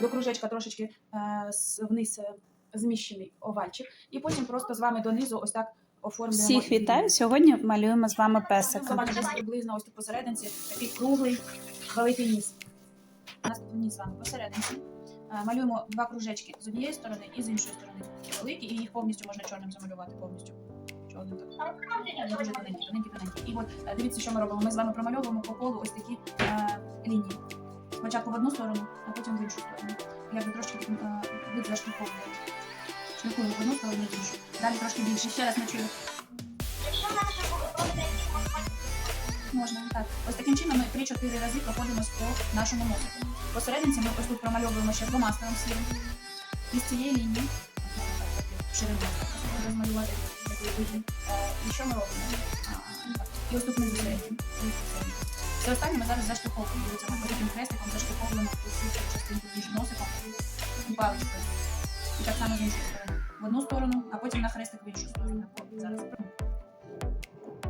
до кружечка трошечки е, вниз е, зміщений овальчик. І потім просто з вами донизу ось так оформлюємо. Всіх вітаю. Сьогодні малюємо з вами песика. Саме десь приблизно ось тут посерединці такий круглий великий ніс. Наступний ніс з вами посерединці. Е, Малюємо два кружечки з однієї сторони і з іншої сторони. Такі великі, і їх повністю можна чорним замалювати повністю. Чорним так. Дуже тоненькі, тоненькі, тоненькі. І от дивіться, що ми робимо. Ми з вами промальовуємо по колу ось такі е, лінії. Спочатку в одну сторону, а потім в іншу сторону. Якби трошки е, вид зашліфовуємо. Шліфуємо в одну сторону в іншу. Далі трошки більше. Ще раз не чую. Можна так. Ось таким чином ми 3-4 рази проходимось по нашому носику. Посерединці ми ось тут промальовуємо ще фломастером сірим. І з цієї лінії ширину розмалювати. Е, І що ми робимо? Ну. І ось тут внизу середнім. Все останнє ми зараз заштовховуємо. Дивіться, ми таким хрестиком заштовховуємо ось цю частинку між носиком і паличкою. І так само з іншої сторони. В одну сторону, а потім на хрестик в іншу сторону. Зараз.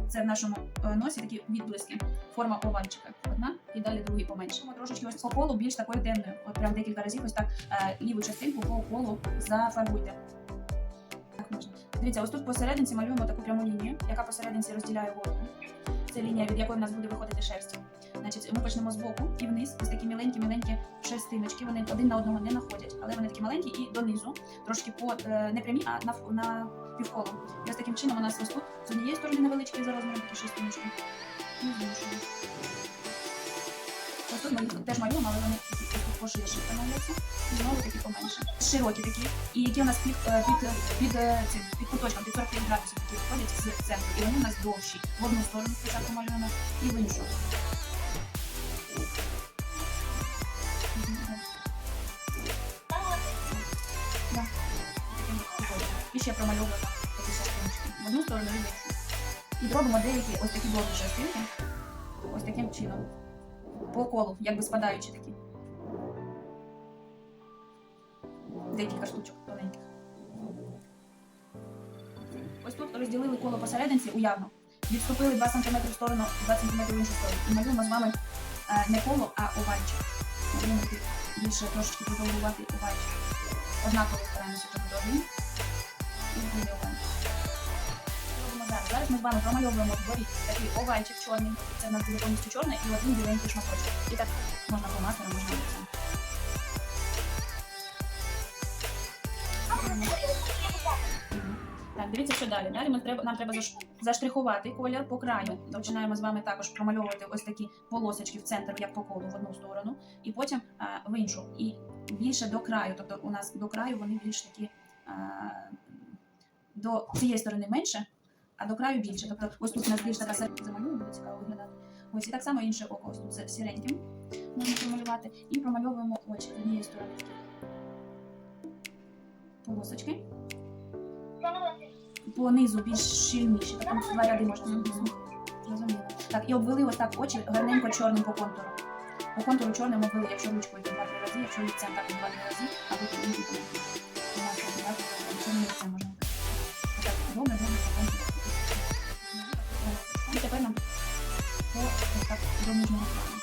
Це в нашому е, носі такі відблиски. Форма овальчика. Одна і далі другий поменше. Трошечки ось по колу більш такою темною. От прям декілька разів ось так е, ліву частинку по колу зафарбуйте. Так можна. Дивіться, ось тут посерединці малюємо таку пряму лінію, яка посерединці розділяє голову. Це лінія, від якої в нас буде виходити шерсть. Значить, ми почнемо з боку і вниз. Ось такі міленькі-міленькі шерстиночки. Вони один на одного не находять, але вони такі маленькі і донизу, трошки по е, не прямі, а на, на півколо. І ось таким чином у нас ось тут з однієї сторони невеличкі за розміром такі шерстиночки. Ось тут ми їх теж малюємо, але вони поширше становляться. І знову такі поменше. Широкі такі. І які у нас під, е, під, під, е, цим, під куточком, під 45 градусів такі виходять з центру. І вони у нас довші. В одну сторону спочатку малюємо і в іншу. І ще промальовуємо такі частиночки. В одну сторону і в іншу. І робимо деякі ось такі довгі частинки. Ось таким чином. По колу, якби спадаючи такі. Декілька штучок тоненьких. Ось тут розділили коло посерединці уявно. Відступили 2 см в сторону, 2 см в іншу сторону. І малюємо з вами е, не коло, а овальчик. Малюємо більше трошечки подовгувати овальчик. Однаково стараємося тут довгі. І овальчик. Робимо зараз. Зараз ми з вами промальовуємо вгорі такий овальчик чорний. Це в нас буде повністю чорний і один біленький шматочок. І так можна фломастером, можна лицем. Дивіться, що далі. Далі ми треба, нам треба заштрихувати колір по краю. Починаємо з вами також промальовувати ось такі полосочки в центр, як по колу, в одну сторону, і потім а, в іншу. І більше до краю. Тобто у нас до краю вони більш такі а, до цієї сторони менше, а до краю більше. Тобто ось тут у нас більш така середня буде цікаво виглядати. Ось і так само інше око. Ось тут сіреньким можна промалювати. І промальовуємо очі з однієї сторони. Полосочки. По низу більш щільніші, так там два ряди можна зробити. Так, і обвели ось так очі гарненько чорним по контуру. По контуру чорним обвели, якщо ручкою два-три рази, якщо лицем так два-три рази, а потім іншим то у так, так, лицем можна робити. Отак, добре, добре, по. І тепер нам по так до нижнього плану.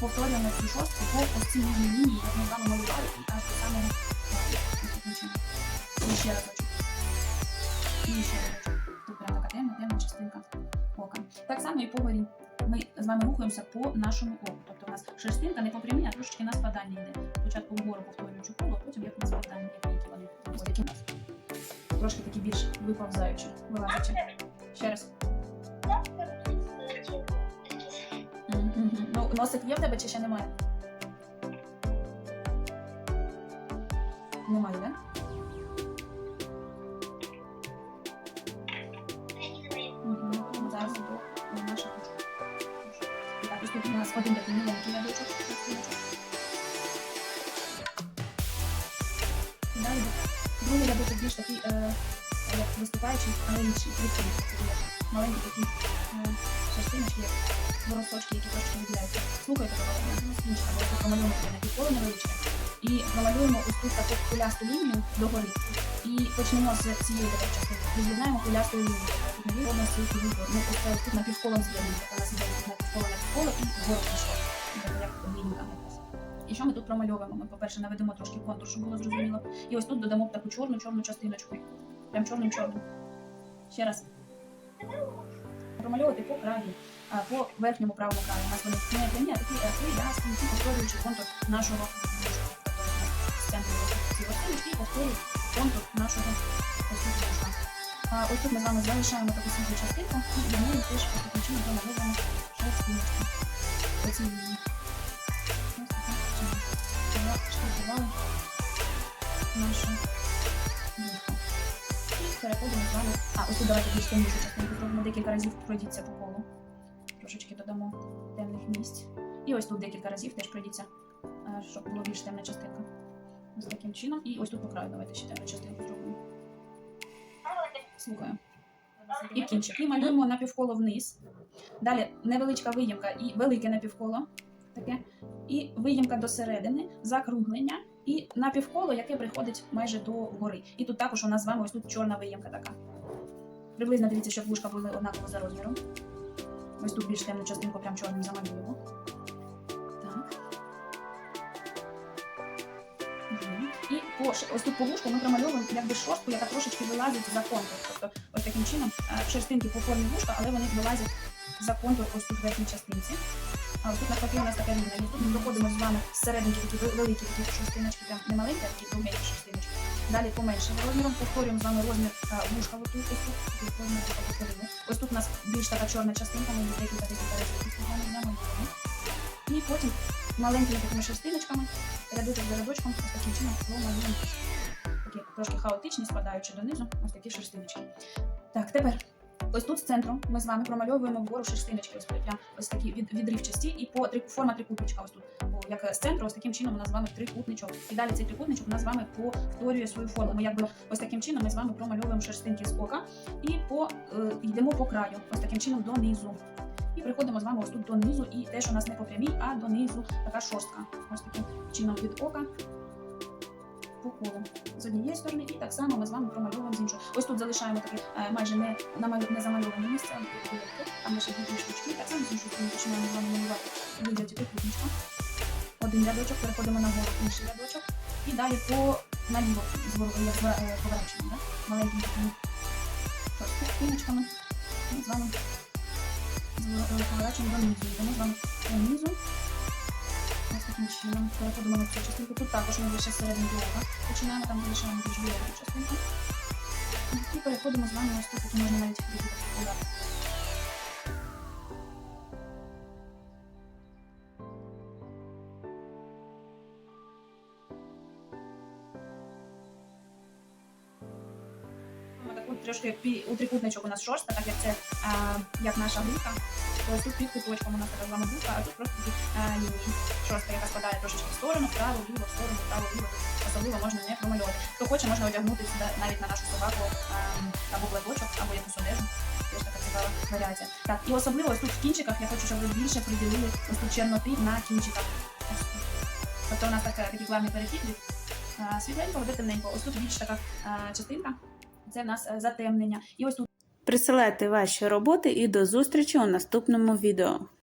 Повторюємо цю шостку по ось цій нижній лінії, як ми з вами малювали, і. Ось таким. І ще разочок. І ще разочок. Тут прям така темна, темна частинка ока. Так само і по горі. Ми з вами рухаємося по нашому оку. Тобто у нас шерстинка не по прямій, а трошечки на спадання йде. Спочатку вгору повторюючи коло, а потім як на спадання, як які вони. Ось такі у нас. Трошки такі більш виповзаючі, вилазячі. Ще раз. Носик є в тебе чи ще немає? Немає, так? Ну, Зараз іду на нашу кучку. Так, ось тут у нас один такий міленький рядочок. Далі другий рядочок більш такий, е, як виступаючий, але інший, відкритий. Маленькі такі е, частиночки, як які трошки виділяються. Слухайте, ну, скінчика, бо тут на півколо невеличке. І промалюємо ось тут таку кулясту лінію догори. І почнемо з цієї частини. Хвилястою лінією. Тоді робимо свій фігуру. Ми ось це тут напівколом з'єднуємо. У нас іде напівколо напівколо і вгору пішло. Як якась. І що ми тут промальовуємо? Ми, по-перше, наведемо трошки контур, щоб було зрозуміло. І ось тут додамо таку чорну чорну частиночку. Прям чорним чорним. Ще раз. Промальовувати по краю, а, по верхньому правому краю. У нас вони не прямі, а такі е, хвилясті, які повторюючи контур нашого. Тобто центру ці ворсиночки і повторюють контур нашого ось тут. А ось тут ми з вами залишаємо таку світлу частинку і до неї теж таким чином промальовуємо шерстиночку. Оці лінії. Ось таким чином. Була штрафували нашу переходимо з вами. А, ось тут давайте більш темнішу частинку зробимо. Декілька разів пройдіться по колу. Трошечки додамо темних місць. І ось тут декілька разів теж пройдіться, е, щоб було більш темна частинка. Ось таким чином. І ось тут по краю давайте ще темну частинку зробимо. Слухаю. І кінчик. І малюємо напівколо вниз. Далі невеличка виїмка і велике напівколо. Таке. І виїмка до середини, закруглення і напівколо, яке приходить майже до гори. І тут також у нас з вами ось тут чорна виїмка така. Приблизно дивіться, щоб вушка були однаково за розміром. Ось тут більш темну частинку прям чорним замалюємо. Так. І по, ось тут по вушку ми промальовуємо якби шорстку, яка трошечки вилазить за контур. Тобто ось таким чином е, шерстинки по формі вушка, але вони вилазять за контур ось тут в верхній частинці. А ось тут навпаки у нас така лінія. І тут ми проходимо з вами з серединки такі великі такі шерстиночки, прям не маленькі, а такі довгенькі шерстиночки. Далі поменшим розміром повторюємо з вами розмір вушка ось тут, розмір таке повторили. Ось тут у нас більш така чорна частинка, ми декілька вами намалюємо. І потім маленькими такими шерстиночками, рядочок за рядочком, ось таким чином промалюємо. Такі трошки хаотичні, спадаючи донизу, ось такі шерстиночки. Так, тепер ось тут з центру ми з вами промальовуємо вгору шерстиночки, ось прям ось такі від, відривчасті, і по три, форма трикутничка ось тут. Бо як з центру, ось таким чином у нас з вами трикутничок. І далі цей трикутничок у нас з вами повторює свою форму. Ми якби ось таким чином ми з вами промальовуємо шерстинки з ока і по, е, йдемо по краю, ось таким чином донизу. І приходимо з вами ось тут донизу, і теж у нас не по прямій, а донизу така шорстка. Ось таким чином від ока по з однієї сторони, і так само ми з вами промальовуємо з іншої. Ось тут залишаємо такі е, майже не, не замальовані місця, ділянки, там лише дві штучки, так само з іншої сторони починаємо з вами малювати вигляді трикутничка. Один рядочок, переходимо на гору, інший рядочок, і далі по наліво е, поворачуємо, маленькими такими шорстками. Ми з вами е, поворачуємо донизу, йдемо з вами донизу. Таким чином переходимо на цю частинку. Тут також ми лише серединку ока. Починаємо там залишаємо більш велику частинку. І переходимо з вами ось тут, тут можна навіть таку трошки у трикутничок у нас шорстка, так як це а, як наша гулка. То ось тут під куточком у з вами гулка, а тут просто лінії. Шорстка, яка спадає трошечки в сторону, вправо, вліво, в сторону, вправо, вліво. Особливо можна не промальовувати. Хто хоче, можна одягнути сюди навіть на нашу собаку а, або платочок, або якусь одежу. Теж така цікава варіація. Так, і особливо тут в кінчиках я хочу, щоб ви більше приділили ось тут чорноти на кінчиках. Тобто у нас така, такий плавний перехід від а, світленького до темненького. Ось тут більш така частинка. Це в нас е, затемнення. І ось тут Присилайте ваші роботи і до зустрічі у наступному відео.